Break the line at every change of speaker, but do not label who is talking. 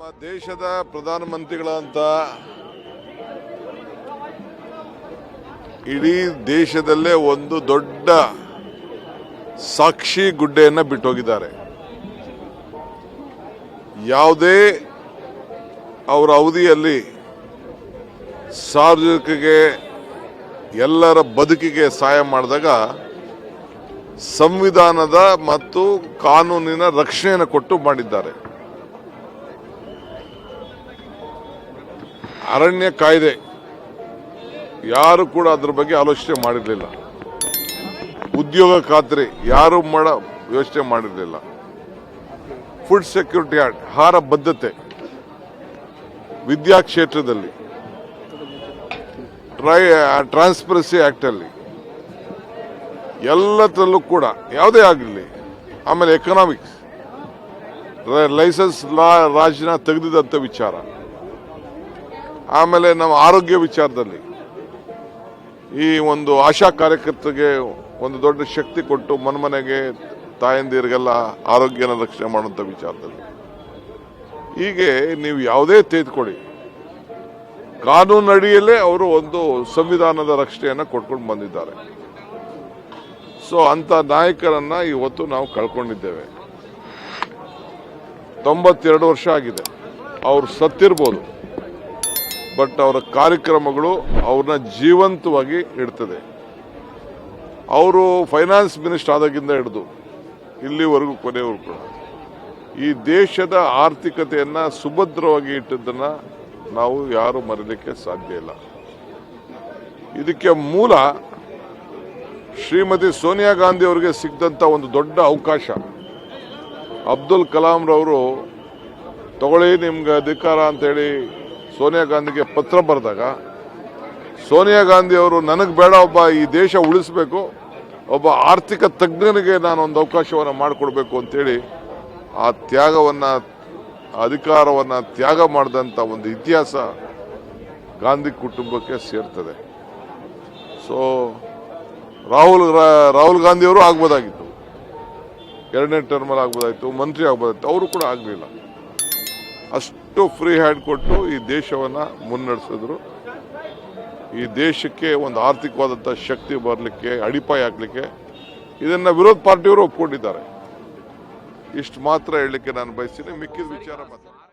ನಮ್ಮ ದೇಶದ ಪ್ರಧಾನಮಂತ್ರಿಗಳಂತ ಇಡೀ ದೇಶದಲ್ಲೇ ಒಂದು ದೊಡ್ಡ ಸಾಕ್ಷಿ ಗುಡ್ಡೆಯನ್ನು ಬಿಟ್ಟೋಗಿದ್ದಾರೆ. ಯಾವುದೇ ಅವರ ಅವಧಿಯಲ್ಲಿ ಸಾರ್ವಜನಿಕರಿಗೆ ಎಲ್ಲರ ಬದುಕಿಗೆ ಸಹಾಯ ಮಾಡಿದಾಗ ಸಂವಿಧಾನದ ಮತ್ತು ಕಾನೂನಿನ ರಕ್ಷಣೆಯನ್ನು ಕೊಟ್ಟು ಮಾಡಿದ್ದಾರೆ. ಅರಣ್ಯ ಕಾಯ್ದೆ ಯಾರು ಕೂಡ ಅದ್ರ ಬಗ್ಗೆ ಆಲೋಚನೆ ಮಾಡಿರಲಿಲ್ಲ. ಉದ್ಯೋಗ ಖಾತ್ರಿ ಯಾರು ಮಾಡ ವ್ಯವಸ್ಥೆ ಮಾಡಿರಲಿಲ್ಲ. ಫುಡ್ ಸೆಕ್ಯೂರಿಟಿ ಆಕ್ಟ್ ಆಹಾರ ಬದ್ಧತೆ ವಿದ್ಯಾ ಕ್ಷೇತ್ರದಲ್ಲಿ ಟ್ರೈ ಟ್ರಾನ್ಸ್ಪರೆನ್ಸಿ ಅಲ್ಲಿ ಎಲ್ಲದರಲ್ಲೂ ಕೂಡ ಯಾವುದೇ ಆಗಲಿ, ಆಮೇಲೆ ಎಕನಾಮಿಕ್ಸ್ ಲೈಸೆನ್ಸ್ ಲಾ ರಾಜಿನ ತೆಗೆದಿದ್ದಂಥ ವಿಚಾರ. ಆಮೇಲೆ ನಾವು ಆರೋಗ್ಯ ವಿಚಾರದಲ್ಲಿ ಈ ಒಂದು ಆಶಾ ಕಾರ್ಯಕರ್ತರಿಗೆ ಒಂದು ದೊಡ್ಡ ಶಕ್ತಿ ಕೊಟ್ಟು ಮನ್ಮನೆಗೆ ತಾಯಂದಿರಿಗೆಲ್ಲ ಆರೋಗ್ಯನ ರಕ್ಷಣೆ ಮಾಡುವಂಥ ವಿಚಾರದಲ್ಲಿ. ಹೀಗೆ ನೀವು ಯಾವುದೇ ತೆಗೆದುಕೊಡಿ ಕಾನೂನಡಿಯಲ್ಲೇ ಅವರು ಒಂದು ಸಂವಿಧಾನದ ರಕ್ಷಣೆಯನ್ನು ಕೊಟ್ಕೊಂಡು ಬಂದಿದ್ದಾರೆ. ಸೊ ಅಂತ ನಾಯಕರನ್ನ ಇವತ್ತು ನಾವು ಕಳ್ಕೊಂಡಿದ್ದೇವೆ. ತೊಂಬತ್ತೆರಡು ವರ್ಷ ಆಗಿದೆ. ಅವರು ಸತ್ತಿರ್ಬೋದು. ಬಟ್ ಅವರ ಕಾರ್ಯಕ್ರಮಗಳು ಅವ್ರನ್ನ ಜೀವಂತವಾಗಿ ಇಡ್ತದೆ. ಅವರು ಫೈನಾನ್ಸ್ ಮಿನಿಸ್ಟರ್ ಆದಾಗಿಂದ ಹಿಡಿದು ಇಲ್ಲಿವರೆಗೂ ಕೊನೆವರೆಗೂ ಕೂಡ ಈ ದೇಶದ ಆರ್ಥಿಕತೆಯನ್ನು ಸುಭದ್ರವಾಗಿ ಇಟ್ಟಿದ್ದನ್ನು ನಾವು ಯಾರು ಮರೀಲಿಕ್ಕೆ ಸಾಧ್ಯ ಇಲ್ಲ. ಇದಕ್ಕೆ ಮೂಲ ಶ್ರೀಮತಿ ಸೋನಿಯಾ ಗಾಂಧಿ ಅವರಿಗೆ ಸಿಗ್ದಂಥ ಒಂದು ದೊಡ್ಡ ಅವಕಾಶ. ಅಬ್ದುಲ್ ಕಲಾಂ ರವರು ತಗೊಳ್ಳಿ ನಿಮ್ಗೆ ಅಧಿಕಾರ ಅಂತೇಳಿ ಸೋನಿಯಾ ಗಾಂಧಿಗೆ ಪತ್ರ ಬರೆದಾಗ ಸೋನಿಯಾ ಗಾಂಧಿ ಅವರು, ನನಗೆ ಬೇಡ ಒಬ್ಬ ಈ ದೇಶ ಉಳಿಸಬೇಕು, ಒಬ್ಬ ಆರ್ಥಿಕ ತಜ್ಞನಿಗೆ ನಾನು ಒಂದು ಅವಕಾಶವನ್ನು ಮಾಡಿಕೊಡ್ಬೇಕು ಅಂತೇಳಿ ಆ ತ್ಯಾಗವನ್ನು, ಅಧಿಕಾರವನ್ನು ತ್ಯಾಗ ಮಾಡಿದಂಥ ಒಂದು ಇತಿಹಾಸ ಗಾಂಧಿ ಕುಟುಂಬಕ್ಕೆ ಸೇರ್ತದೆ. ಸೊ ರಾಹುಲ್ ರಾಹುಲ್ ಗಾಂಧಿಯವರು ಆಗ್ಬೋದಾಗಿತ್ತು. ಎರಡನೇ ಟರ್ಮಲ್ಲಿ ಆಗ್ಬೋದಾಗಿತ್ತು ಮಂತ್ರಿ ಆಗ್ಬೋದಾಗಿತ್ತು ಅವರು ಕೂಡ ಆಗಲಿಲ್ಲ. ಅಷ್ಟು ಫ್ರೀ ಹ್ಯಾಂಡ್ ಕೊಟ್ಟು ಈ ದೇಶವನ್ನು ಮುನ್ನಡೆಸಿದ್ರು. ಈ ದೇಶಕ್ಕೆ ಒಂದು ಆರ್ಥಿಕವಾದಂಥ ಶಕ್ತಿ ಬರಲಿಕ್ಕೆ, ಅಡಿಪಾಯ ಹಾಕಲಿಕ್ಕೆ ಇದನ್ನು ವಿರೋಧ ಪಾರ್ಟಿಯವರು ಒಪ್ಕೊಂಡಿದ್ದಾರೆ. ಇಷ್ಟು ಮಾತ್ರ ಹೇಳಲಿಕ್ಕೆ ನಾನು ಬಯಸ್ತೀನಿ. ಮಿಕ್ಕಿದ ವಿಚಾರ ಮಾತ್ರ